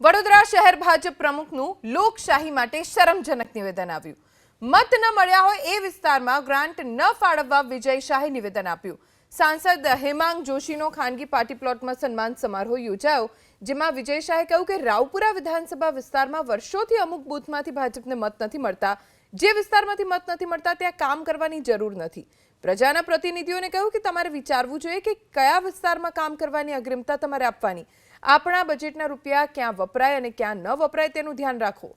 વડોદરા શહેર ભાજપ પ્રમુખનું લોકશાહી માટે શરમજનક નિવેદન આવ્યું. મત ન મળ્યા હોય એ વિસ્તારમાં ગ્રાન્ટ ન ફાળવવા વિજય શાહે નિવેદન આપ્યું. સાંસદ હેમાંગ જોશીનો ખાનગી પાર્ટી પ્લોટમાં સન્માન સમારોહ યોજાયો, જેમાં વિજય શાહે કહ્યું કે રાવપુરા વિધાનસભા વિસ્તારમાં વર્ષોથી અમુક બૂથમાંથી ભાજપને મત નથી મળતા. જે વિસ્તારમાંથી મત નથી મળતા ત્યાં કામ કરવાની જરૂર નથી. પ્રજાના પ્રતિનિધિઓને કહ્યું કે તમારે વિચારવું જોઈએ કે કયા વિસ્તારમાં કામ કરવાની અગ્રિમતા તમારે આપવાની. આપણા બજેટના રૂપિયા ક્યાં વપરાય અને ક્યાં ન વપરાય તેનું ધ્યાન રાખો.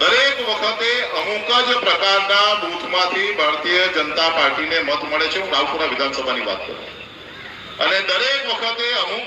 દરેક વખતે અમુક જ પ્રકારના બૂથમાંથી ભારતીય જનતા પાર્ટીને મત મળે છે. હું રાવપુરા વિધાનસભાની વાત કરું. અને દરેક વખતે અમુક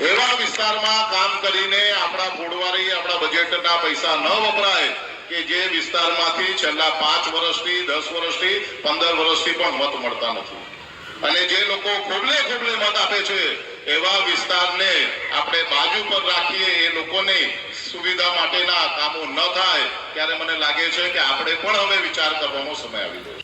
એવા વિસ્તારમાં કામ કરીને આપણા ફોડવારી આપણા બજેટના પૈસા ન વપરાય કે જે વિસ્તારમાંથી છેલ્લા પાંચ વર્ષથી, દસ વર્ષથી, પંદર વર્ષથી પણ મત મળતા નથી. અને જે લોકો ખોબલે ખોબલે મત આપે છે, એવા વિસ્તારને આપણે બાજુ પર રાખીએ, એ લોકોને સુવિધા માટેના કામો ન થાય, ત્યારે મને લાગે છે કે આપણે પણ હવે વિચાર કરવાનો સમય આવી ગયો